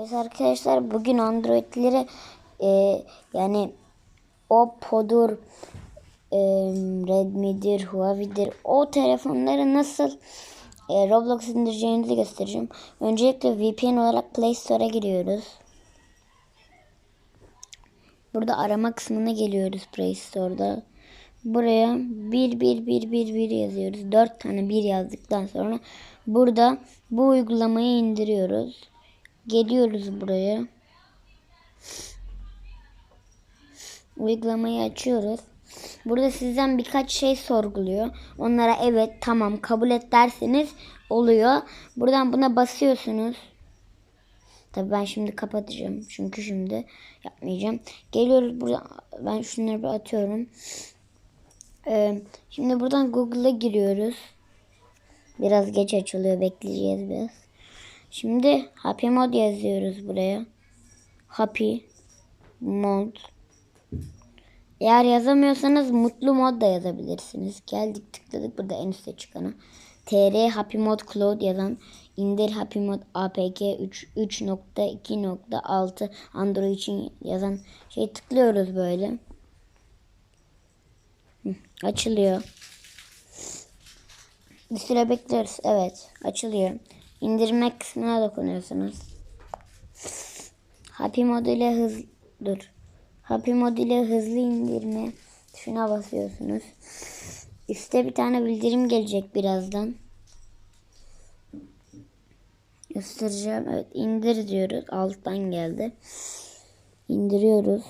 Evet arkadaşlar bugün Android'lere e, yani Oppo'dur, e, Redmi'dir, Huawei'dir o telefonları nasıl e, Roblox indireceğinizi göstereceğim. Öncelikle VPN olarak Play Store'a giriyoruz. Burada arama kısmına geliyoruz Play Store'da. Buraya 1 1 1 1 1 yazıyoruz. 4 tane 1 yazdıktan sonra burada bu uygulamayı indiriyoruz. Geliyoruz buraya. Uygulamayı açıyoruz. Burada sizden birkaç şey sorguluyor. Onlara evet tamam kabul et derseniz oluyor. Buradan buna basıyorsunuz. Tabii ben şimdi kapatacağım. Çünkü şimdi yapmayacağım. Geliyoruz burada. Ben şunları bir atıyorum. Ee, şimdi buradan Google'a giriyoruz. Biraz geç açılıyor. Bekleyeceğiz biraz. Şimdi Happy Mod yazıyoruz buraya. Happy Mod. Eğer yazamıyorsanız mutlu mod da yazabilirsiniz. Geldik tıkladık burada en üstte çıkanı. TR Happy Mod Cloud yazan indir Happy Mod APK 3 3.2.6 Android için yazan şey tıklıyoruz böyle. Açılıyor. Bir süre bekliyoruz. Evet açılıyor. İndirme kısmına dokunuyorsunuz. Happy Mod ile hız dur. Happy Mod ile hızlı indirme tuşuna basıyorsunuz. Üste bir tane bildirim gelecek birazdan. Göstereceğim. Evet indir diyoruz. Alttan geldi. İndiriyoruz.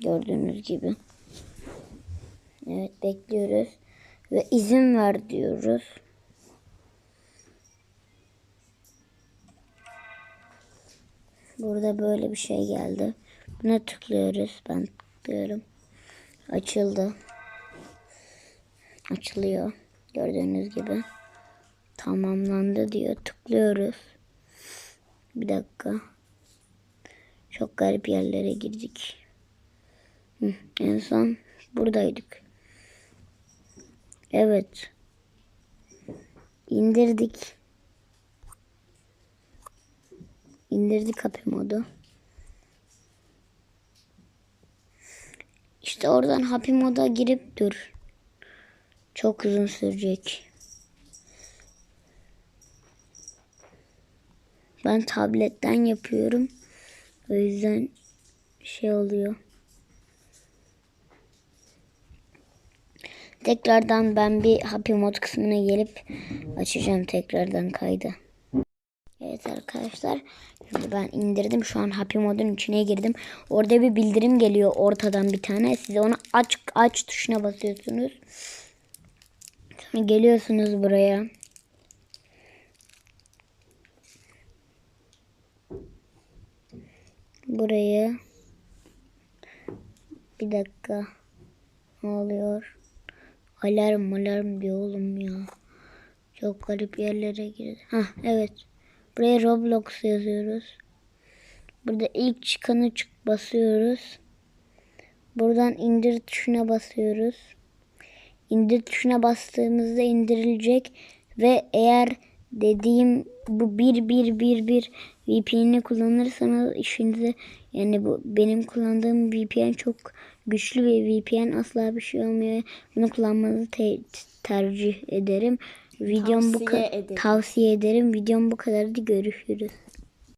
Gördüğünüz gibi. Evet bekliyoruz. Ve izin ver diyoruz. Burada böyle bir şey geldi. Buna tıklıyoruz. Ben tıklıyorum. Açıldı. Açılıyor. Gördüğünüz gibi. Tamamlandı diyor. Tıklıyoruz. Bir dakika. Çok garip yerlere girdik. Hı, en son buradaydık. Evet. İndirdik. İndirdik Happy modu. İşte oradan Happy moda girip dur. Çok uzun sürecek. Ben tabletten yapıyorum. O yüzden şey oluyor. Tekrardan ben bir Happy Mod kısmına gelip açacağım tekrardan kaydı. Arkadaşlar. Şimdi ben indirdim. Şu an Happy Mod'un içine girdim. Orada bir bildirim geliyor ortadan bir tane. Size onu aç aç tuşuna basıyorsunuz. Sonra geliyorsunuz buraya. Buraya bir dakika. Ne oluyor? Alarm alarm diyor oğlum ya. Çok garip yerlere girdi. Ha evet. Buraya Roblox yazıyoruz. Burada ilk çıkanı çık basıyoruz. Buradan indir tuşuna basıyoruz. İndir tuşuna bastığımızda indirilecek ve eğer dediğim bu 1111 VPN'i kullanırsanız işinize yani bu benim kullandığım VPN çok güçlü bir VPN asla bir şey olmuyor. Bunu kullanmanızı te- tercih ederim. Videom bu Tavsiye kadar ederim. tavsiye ederim. Videom bu kadardı. Görüşürüz.